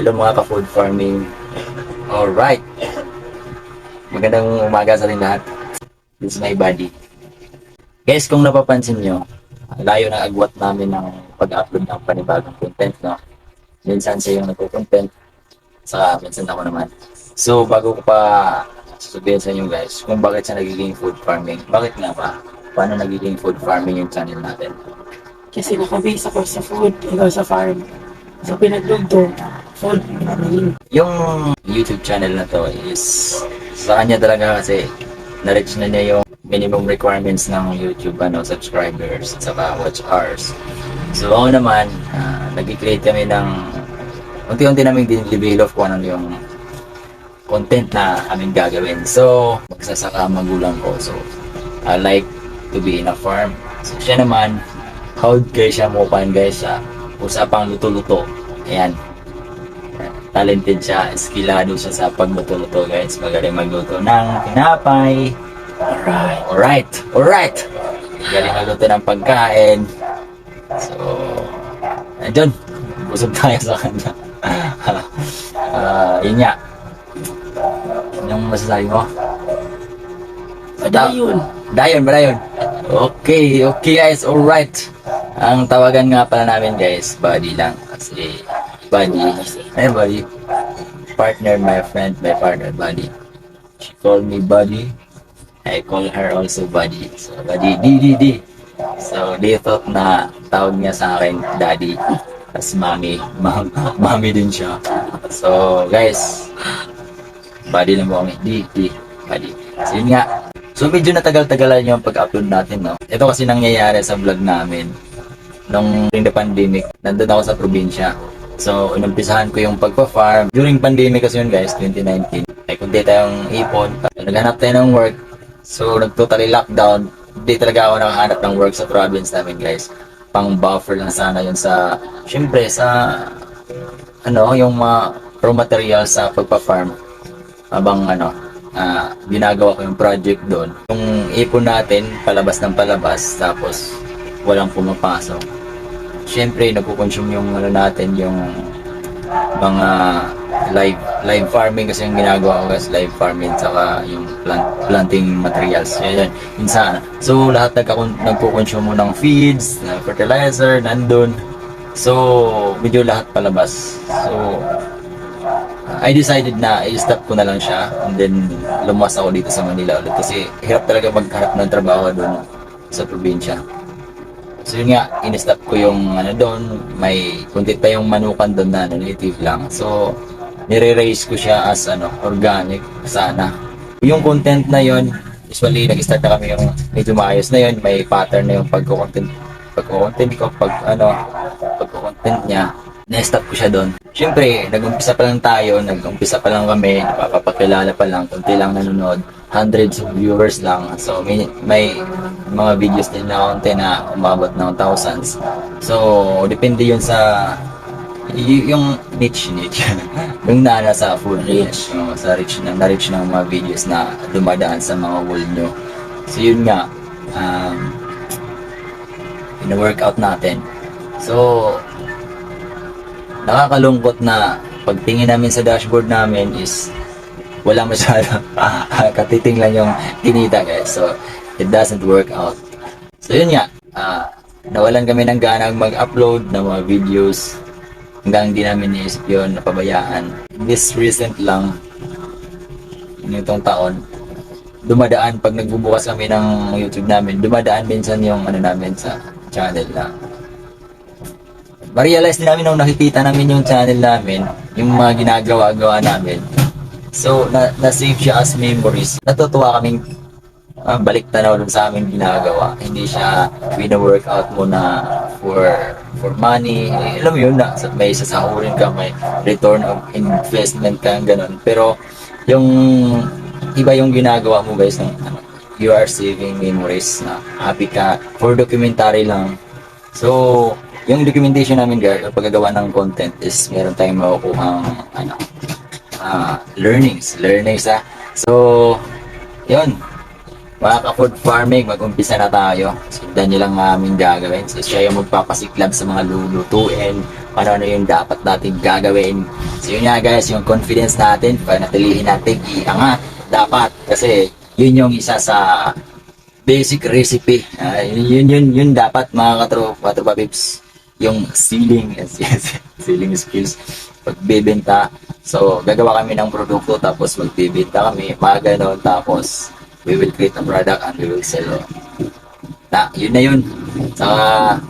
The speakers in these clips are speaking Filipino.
Hello mga ka-food farming. Alright. Magandang umaga sa ating lahat. This is my buddy. Guys, kung napapansin nyo, layo na agwat namin ng pag-upload ng panibagong content, no? Minsan siya yung nagko-content, saka minsan ako naman. So, bago ko pa sasabihin sa inyo guys, kung bakit siya nagiging food farming, bakit nga ba? Paano nagiging food farming yung channel natin? Kasi nakabase ako sa food, ikaw sa farm. So pinaglugto, food. Yung YouTube channel na to is sa kanya talaga kasi na-reach na niya yung minimum requirements ng YouTube ano, subscribers at saka watch hours. So ako naman, uh, nag-create kami ng unti-unti namin din-develop kung ano yung content na aming gagawin. So, magsasaka ang magulang ko. So, I like to be in a farm. So, siya naman, how guys siya mo guys sa usapang luto-luto. Ayan, talented siya, skillado siya sa pagluto-luto guys. Magaling magluto ng tinapay. Alright. Alright, alright. Galing magluto ng pagkain. So, ayun, busog tayo sa kanya. Ah, yun nga. Anong masasabi mo? Padayon. Dayon ba dayon? Okay, okay guys, alright. Ang tawagan nga pala namin guys, buddy lang. Kasi, buddy, ano buddy? Partner, my friend, my partner, buddy. She called me buddy. I call her also buddy. So, buddy, di, di, di. So, they thought na tawag niya sa akin, daddy. Tapos mami, mam, mami din siya. So, guys, buddy lang mo kami. Di, di, buddy. So, yun nga, So medyo natagal-tagalan yung pag-upload natin, no? Ito kasi nangyayari sa vlog namin. Nung during the pandemic, nandun ako sa probinsya. So, inumpisahan ko yung pagpa-farm. During pandemic kasi yun guys, 2019. Ay, kung tayong ipon, naghanap tayo ng work. So, nag-totally lockdown. Hindi talaga ako nakahanap ng work sa province namin guys. Pang buffer lang sana yun sa, syempre sa, ano, yung mga raw materials sa pagpa-farm. Habang ano, ah ginagawa ko yung project doon. Yung ipon natin, palabas ng palabas, tapos walang pumapasok. Siyempre, nagkukonsume yung ano natin, yung mga live live farming kasi yung ginagawa ko guys, live farming saka yung plant, planting materials. Yan. Yun sana. So, lahat nagkakon, nagkukonsume mo ng feeds, na fertilizer, nandun. So, medyo lahat palabas. So, I decided na i-stop ko na lang siya and then lumas ako dito sa Manila ulit kasi hirap talaga maghanap ng trabaho doon sa probinsya. So yun nga, in-stop ko yung ano doon, may kunti pa yung manukan doon na native lang. So nire-raise ko siya as ano, organic sana. Yung content na yon usually nag-start na kami yung medyo maayos na yun, may pattern na yung pagko-content pagko-content ko, pag ano, pagko-content niya na-stop ko siya doon. Siyempre, nag-umpisa pa lang tayo, nag-umpisa pa lang kami, napapakilala pa lang, kunti lang nanonood, hundreds of viewers lang. So, may, may mga videos din na konti na umabot ng thousands. So, depende yun sa y- yung niche niche yung nana sa food reach no, sa reach na na-reach ng mga videos na dumadaan sa mga wall nyo so yun nga um, in-workout natin so nakakalungkot na pagtingin namin sa dashboard namin is wala masyado. Katiting lang yung kinita guys. So it doesn't work out. So yun nga. Ah, nawalan kami ng ganang mag-upload ng mga videos. Hanggang hindi namin naisip yun napabayaan. This recent lang nitong taon dumadaan pag nagbubukas kami ng YouTube namin dumadaan minsan yung ano namin sa channel na ma-realize namin nung nakikita namin yung channel namin, yung mga ginagawa-gawa namin. So, na- na-save siya as memories. Natutuwa kaming ah, balik tanaw sa aming ginagawa. Hindi siya wina-workout mo na for for money. Eh, alam mo yun na may sasahurin ka, may return of investment ka, ganun. Pero, yung iba yung ginagawa mo guys, ng, ano, you are saving memories na happy ka for documentary lang. So, yung documentation namin guys, ang paggagawa ng content is meron tayong makukuhang ano, ah, learnings. Learnings ah. So, yun. Mga ka-food farming, mag-umpisa na tayo. Sundan nyo lang ang aming gagawin. So, siya yung magpapasiklab sa mga lulutuin. Ano-ano yung dapat natin gagawin So yun nga guys, yung confidence natin, panatilihin natin iangat. Dapat kasi yun yung isa sa basic recipe. Ah, yun, yun, yun, yun dapat mga katropa, katropa pips. Yung sealing, yes, yes, sealing skills. Pagbebenta. So, gagawa kami ng produkto tapos magbibenta kami. Mga ganon. Tapos, we will create a product and we will sell. Na, yun na yun. Saka,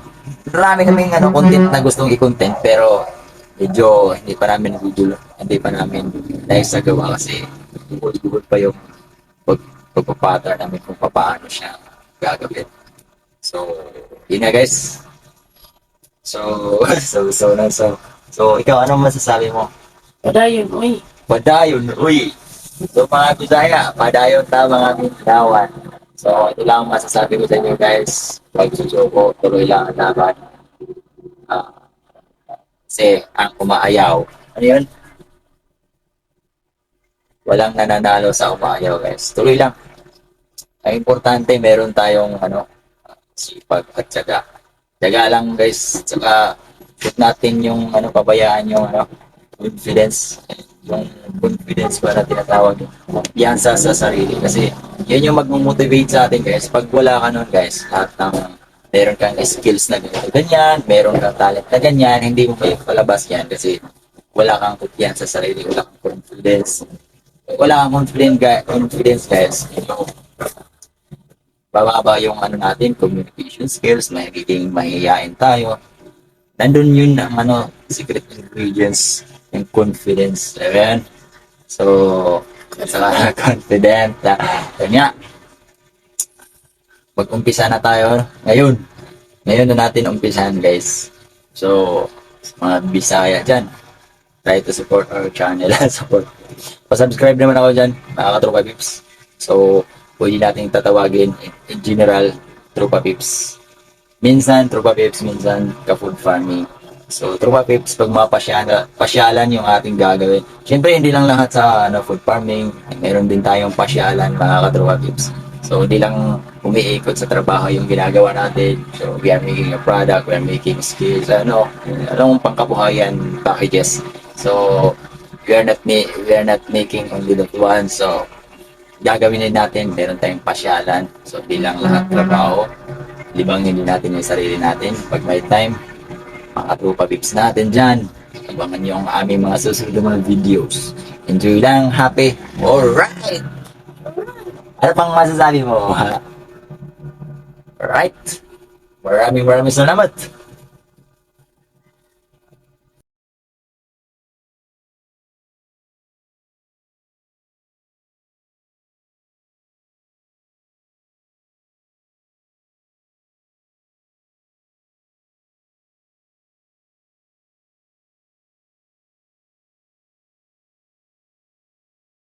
marami kaming ano, content na gustong i-content pero medyo hindi pa namin video, hindi pa namin naisagawa kasi bukod-bukod pa yung pag, pagpapattern namin kung paano siya gagawin. So, yun na guys. So, so, so, so, so, so, ikaw, anong masasabi mo? Padayon, uy. Padayon, uy. So mga Bisaya, padayon ta mga Mindanao. So ito lang ang masasabi ko sa inyo guys. Pag susuko, tuloy lang ang laban. Ah, kasi ang umaayaw, ano yun? Walang nananalo sa umaayaw guys. Tuloy lang. Ang importante, meron tayong ano, sipag at syaga. Syaga lang guys. Tsaka, put natin yung ano, pabayaan yung ano, confidence. Yung confidence para tinatawag yung kumpiyansa sa sarili. Kasi yun yung magmo-motivate sa atin guys. Pag wala ka nun guys lahat ng meron kang skills na ganyan meron kang talent na ganyan hindi mo may palabas yan kasi wala kang kumpiyansa sa sarili wala kang confidence. Wala kang confidence guys confidence guys. Yung bababa yung ano natin communication skills magiging mahihayin tayo. Nandun yun ang ano secret ingredients yung confidence. Ayan. So saka confident yun nga. Mag-umpisa na tayo. Ngayon ngayon na natin umpisahan guys. So sa mga bisaya dyan try to support our channel. Support. Pa-subscribe naman ako dyan mga katropa pips. So pwede nating tatawagin in general tropa pips minsan tropa pips minsan ka food farming So, Trupa Pips, pag mapasyalan, pasyalan yung ating gagawin. Siyempre, hindi lang lahat sa ano, food farming. Meron din tayong pasyalan, mga ka-Trupa Pips. So, hindi lang umiikot sa trabaho yung ginagawa natin. So, we are making a product, we are making skills, ano, anong pangkabuhayan packages. So, we are not, we are not making only that one. So, gagawin natin, meron tayong pasyalan. So, hindi lang lahat trabaho. Libangin din natin yung sarili natin pag may time mga tropa pips natin dyan. Abangan nyo ang aming mga susunod mga videos. Enjoy lang, happy. Alright! Ano pang masasabi mo? Alright. Maraming maraming salamat.